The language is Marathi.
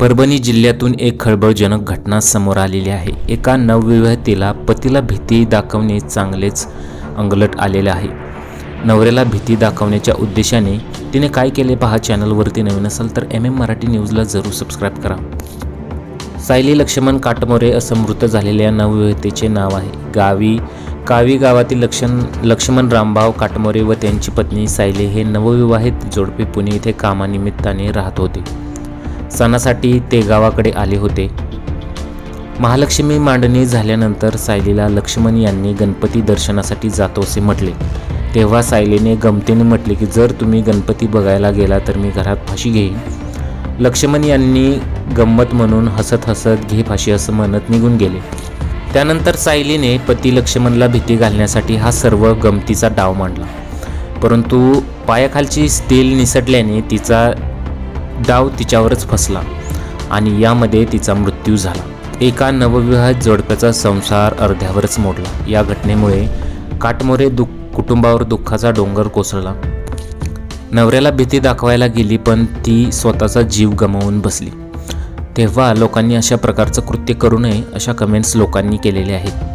परभणी जिल्ह्यातून एक खळबळजनक घटना समोर आलेली आहे. एका नवविवाहितेला पतीला भीती दाखवणे चांगलेच अंगलट आलेले आहे. नवऱ्याला भीती दाखवण्याच्या उद्देशाने तिने काय केले पहा चॅनलवरती नवीन असाल तर एम एम मराठी न्यूजला जरूर सबस्क्राईब करा. सायली लक्ष्मण काटमोरे असं मृत झालेल्या नवविवाहितेचे नाव आहे. गावी कावी गावातील लक्षण लक्ष्मण रामभाव काटमोरे व त्यांची पत्नी सायली हे नवविवाहित जोडपे पुणे येथे कामानिमित्ताने राहत होते. सणासाठी ते गावाकडे आले होते. महालक्ष्मी मांडणी झाल्यानंतर सायलीला लक्ष्मण यांनी गणपती दर्शनासाठी जातो असे म्हटले. तेव्हा सायलीने गमतीने म्हटले की जर तुम्ही गणपती बघायला गेला तर मी घरात फाशी घेईन. लक्ष्मण यांनी गंमत म्हणून हसत हसत घे फाशी असं म्हणत निघून गेले. त्यानंतर सायलीने पती लक्ष्मणला भीती घालण्यासाठी हा सर्व गमतीचा डाव मांडला. परंतु पायाखालची स्टील निसटल्याने तिचा डाव तिच्यावरच फसला आणि यामध्ये तिचा मृत्यू झाला. एका नवविवाहित जोडप्याचा संसार अर्ध्यावरच मोडला. या घटनेमुळे काटमोरे दुःख कुटुंबावर दुःखाचा डोंगर कोसळला. नवऱ्याला भीती दाखवायला गेली पण ती स्वतःचा जीव गमावून बसली. तेव्हा लोकांनी अशा प्रकारचं कृत्य करू नये अशा कमेंट्स लोकांनी केलेल्या आहेत.